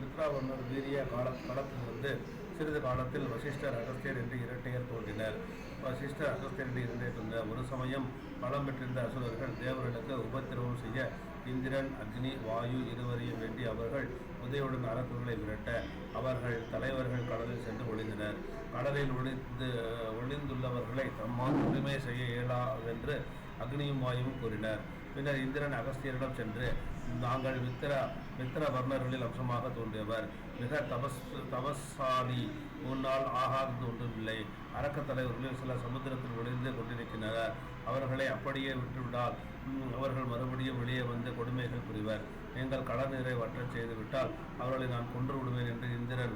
வித்ராவர்ணர் வீரிய கால காலத்திலிருந்து சிறிது காலத்தில் வசிஷ்டர் அகஸ்தியர் என்று இரட்டையர் தோன்றினர். வசிஷ்டர் அகஸ்தியர் என்று இரண்டையர் தோன்றினர் ஒரு சமயம் பலம் பெற்றிருந்த அசுரர்கள் தேவர்களுக்கு உபத்திரவம் செய்ய இந்திரன் அக்னி வாயு இருவரையும் வேண்டி அவர்கள் உதயுடன் அரக்குகளை விரட்ட அவர்கள் தலைவர்கள் கடலில் சென்று ஒளிந்தனர். கடலில் ஒளிந்து ஒளிந்துள்ளவர்களை தம்மால் உரிமை செய்ய இயலாதென்று அக்னியும் வாயுவும் கூறினர். பின்னர் இந்திரன் அகஸ்தியரிடம் சென்று நாங்கள் மித்திர மித்திர வர்ணர்களில் அம்சமாக தோன்றியவர். மிக தபஸ் தபஸ்சாலி. முன்னால் ஆகாதது ஒன்றுமில்லை. அரக்க தலைவர்களில் சில சமுத்திரத்தில் ஒளிந்து கொண்டிருக்கின்றனர். அவர்களை அப்படியே விட்டுவிடால். அவர்கள் மறுபடியும் வெளியே வந்து கொடுமைகள் புரிவர். எங்கள் கடல் நீரை வற்றச் செய்துவிட்டால் அவர்களை நான் கொன்று விடுவேன் என்று இந்திரன்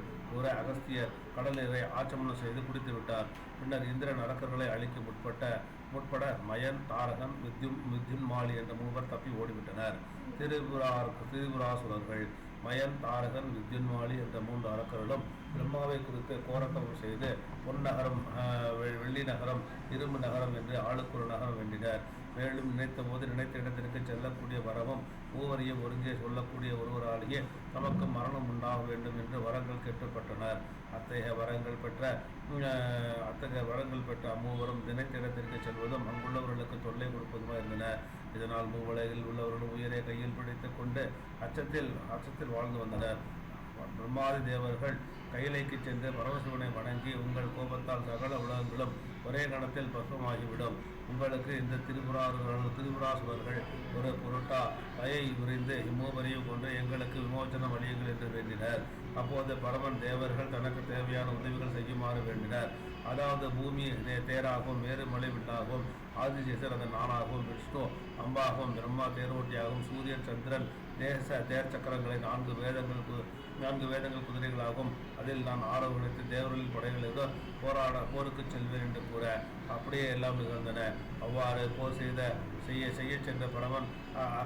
அகஸ்தியர் கடல் நீரை ஆச்சமனம் செய்து குடித்து விட்டார். பின்னர் இந்திரன் அரக்கர்களை அழிக்க முற்பட்ட முற்பட மயன் தாரகன் வித்யும் மாலி என்ற மூவர் தப்பி ஓடிவிட்டனர். திரிபுரார் திரிபுராசுரர்கள் மயன் தாரகன் வித்யுன்மாலி என்ற மூன்று அரக்கர்களும் பிரம்மாவை குறித்து கோரக்கம் செய்து பொன்னகரம் வெ- வெள்ளி நகரம் இரும்பு நகரம் என்று ஆளுக்குரு நகரம் வேண்டினர். மேலும் நினைத்த போது நினைத்த இடத்திற்கு செல்லக்கூடிய வரவும் மூவரையும் ஒருங்கே சொல்லக்கூடிய ஒருவராலேயே தமக்கு மரணம் உண்டாக வேண்டும் என்று வரங்கள் கேட்கப்பட்டனர் அத்தகைய வரங்கள் பெற்ற அத்தகைய வரங்கள் பெற்ற அம்மூவரும் நினைத்த இடத்திற்கு செல்வதும் அங்குள்ளவர்களுக்கு தொல்லை கொடுப்பதுமா இருந்தன. இதனால் மூவலையில் உள்ளவர்கள் உயிரை கையில் பிடித்துக் கொண்டு அச்சத்தில் அச்சத்தில் வாழ்ந்து வந்தனர். பிரம்மாதி தேவர்கள் கைலைக்கு சென்று பரமசிவனை வணங்கி உங்கள் கோபத்தால் சகல உலகங்களும் ஒரே கணத்தில் பசுமாகிவிடும் உங்களுக்கு இந்த திரிபுராசுரர்கள் திருபுராசுவர்கள் ஒரு பொருட்டா? கையை உறிந்து இம்மூவரையும் கொண்டு எங்களுக்கு விமோச்சனம் வழியுங்கள் என்று வேண்டினர். அப்போது பரமன் தேவர்கள் தனக்கு தேவையான உதவிகள் செய்யுமாறு வேண்டினர். அதாவது பூமி தே- தேராகவும் வேறு மலை வில்லாகவும் ஆதிசேசர் அதன் நானாகவும் விஷ்ணு அம்பாகவும் பிரம்மா தேரோட்டியாகவும் சூரியன் சந்திரன் தேச தேர் சக்கரங்களை நான்கு வேதங்கள் கு- நான்கு வேதங்கள் குதிரைகளாகும். அதில் நான் ஆரோகணித்து தேவர்களின் படைகளுக்கு போராட போருக்கு செல்வேன் என்று கூற அப்படியே எல்லாம் நிகழ்ந்தன. அவ்வாறு போர் செய்த செய்ய செய்ய சென்ற பரமன் அ-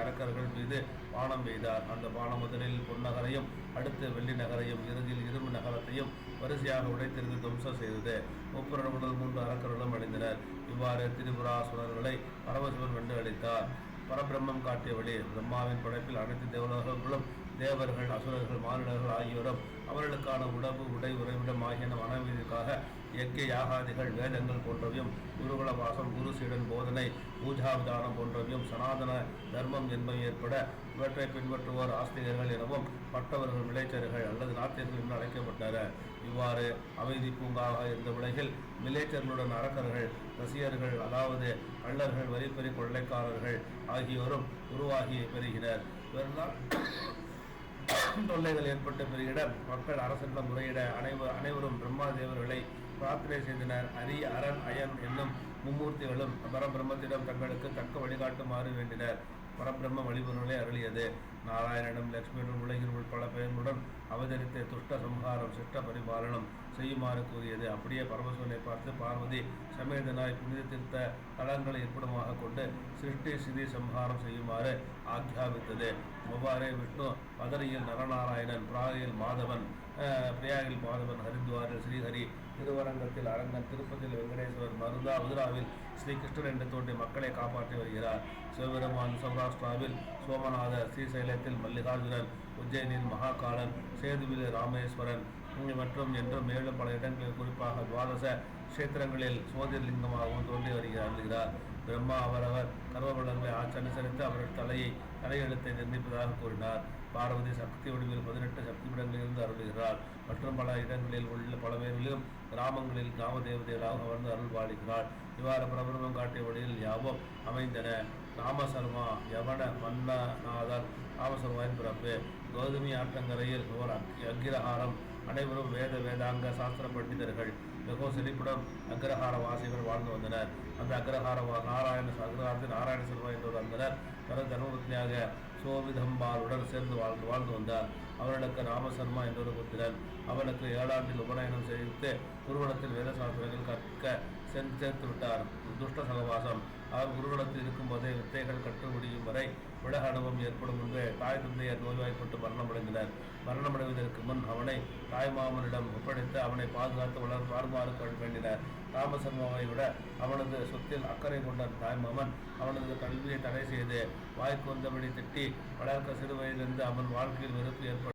அரக்கர்கள் மீது பானம் பெய்தார். அந்த பானம் முதலில் பொன்னகரையும் அடுத்து வெள்ளி நகரையும் இறுதியில் இரும்பு நகரத்தையும் வரிசையாக உடைத்திருந்து துவம்சம் செய்தது. முப்பது முதல் மூன்று அரக்கர்களும் அடைந்தனர். இவ்வாறு திரிபுராசுரர்களை பரமசிவன் வென்று அளித்தார் பரபிரம்மம் காட்டிய வழி பிரம்மாவின் படைப்பில் அனைத்து தேவலோகங்களும் தேவர்கள் அசுரர்கள் மானிடர்கள் ஆகியோரும் அவர்களுக்கான உணவு உடை உறைவிடம் ஆகியன வனவீதிக்காக இயற்கை யாகாதிகள் வேதங்கள் போன்றவையும் குருகுல வாசம் குரு சீடன் போதனை பூஜா விதானம் போன்றவையும் சனாதன தர்மம் என்பவை ஏற்பட இவற்றை பின்பற்றுவோர் ஆஸ்திரியர்கள் எனவும் பட்டவர்கள் விளைச்சர்கள் அல்லது நாத்தியர்கள் என்று அழைக்கப்பட்டனர். இவ்வாறு அமைதி பூங்காக இருந்த உலகில் மிலேச்சர்களுடன் அரக்கர்கள் ரசிகர்கள் அதாவது கள்ளர்கள் வரிப்பறி கொள்ளைக்காரர்கள் ஆகியோரும் உருவாகி பெறுகினர் இவர்களால் தொல்லைகள் ஏற்பட்ட பெருகிட மக்கள் அரசனிடம் முறையிட அனைவர் அனைவரும் பிரம்மா தேவர்களை பிரார்த்தனை செய்தனர். அரி அரண் அயன் என்னும் மும்மூர்த்திகளும் பரபிரம்மத்திடம் தங்களுக்கு தக்க வழிகாட்டுமாறு வேண்டினர். பரபிரம்ம வழிபொருளை அருளியது. நாராயணனும் லக்ஷ்மியுடன் உலகில் உள் பல பெயர்களுடன் அவதரித்த துஷ்ட சம்ஹாரம் சிஷ்ட பரிபாலனம் செய்யுமாறு கூறியது. அப்படியே பரமசிவனை பார்த்து பார்வதி சமேதனாய் புனித தீர்த்த தலங்களை இருப்பிடமாக கொண்டு சிருஷ்டி சிதி சம்ஹாரம் செய்யுமாறு ஆக்கியாபித்தது அவ்வாறே விஷ்ணு மதுரையில் நரநாராயணன் பிராகில் மாதவன் அஹ், பிரியாகில் மாதவன் ஹரித்வாரில் ஸ்ரீஹரி திருவரங்கத்தில் அரங்கன் திருப்பதியில் வெங்கடேஸ்வரர் மருதா மதுராவில் ஸ்ரீகிருஷ்ணன் என்று தோன்றி மக்களை காப்பாற்றி வருகிறார். சிவபெருமான் சௌராஷ்டிராவில் சோமநாதர் ஸ்ரீசைலத்தில் மல்லிகார்ஜுனன் உஜ்ஜயினில் மகாகாலன் சேதுவில் ராமேஸ்வரன் மற்றும் என்றும் மேலும் பல இடங்களில் குறிப்பாக துவாதச கஷேத்திரங்களில் சோதிர்லிங்கமாகவும் தோன்றி வருகிறார் வருகிறார். பிரம்மா அவரவர் கர்வவளர்களை ஆட்சி அவர்கள் தலையை தலையெழுத்தை நிர்ணயிப்பதாக கூறினார். பார்வதி சக்தி வடிவில் பதினெட்டு சக்தி பீடங்களிலிருந்து அருள்கிறார் மற்றும் பல இடங்களில் உள்ள பல பேரிலும் கிராமங்களில் காம தேவதைகளாக அமர்ந்து அருள் பாலிக்கிறார் இவ்வாறு பிரபலமும் காட்டிய வழியில் யாவும் அமைந்தன. ராமசர்மா யவன மன்னநாதர் ராமசர்மாவின் பிறப்பு. கௌதமி ஆற்றங்கரையில் ஓர் அக்- அக்கிரஹாரம் அனைவரும் வேத வேதாங்க சாஸ்திர பண்டிதர்கள் மிகவும் செழிப்புடன் அக்ரஹார வாசிகள் வாழ்ந்து வந்தனர். அந்த அக்ரஹார வா- நாராயண அக்ரஹாரத்தில் நாராயண செல்வா என்றொரு வந்தனர். தனது தர்மபத்னியாக சோவிதம்பாலுடன் சேர்ந்து வாழ்ந்து வாழ்ந்து வந்தார். அவர்களுக்கு ராமசர்மா என்றொரு புத்திரன் அவனுக்கு ஏழாண்டில் உபநயனம் செய்து குருவனத்தில் வேத சாஸ்திரங்கள் கற்க சென்று சேர்த்து விட்டார் துஷ்ட சகவாசம். அவர் குருகுலத்தில் இருக்கும்போதே வித்தைகள் கற்று முடியும் வரை உலக அனுபவம் ஏற்படும் முன்பே தாய் தந்தையர் நோய்வாய்ப்பட்டு மரணமடைந்தனர். மரணமடைவதற்கு முன் அவனை தாய் மாமனிடம் ஒப்படைத்து அவனை பாதுகாத்து வளர் வாருமாறு வேண்டினர். ராமசர்மாவை விட அவனது சொத்தில் அக்கறை கொண்ட தாய்மாமன் அவனது கல்வியை தடை செய்து வாய்க்கு வந்தபடி திட்டி வளர்க்க சிறு வயதிலிருந்து அவன் வாழ்க்கையில் வெறுப்பு ஏற்படும்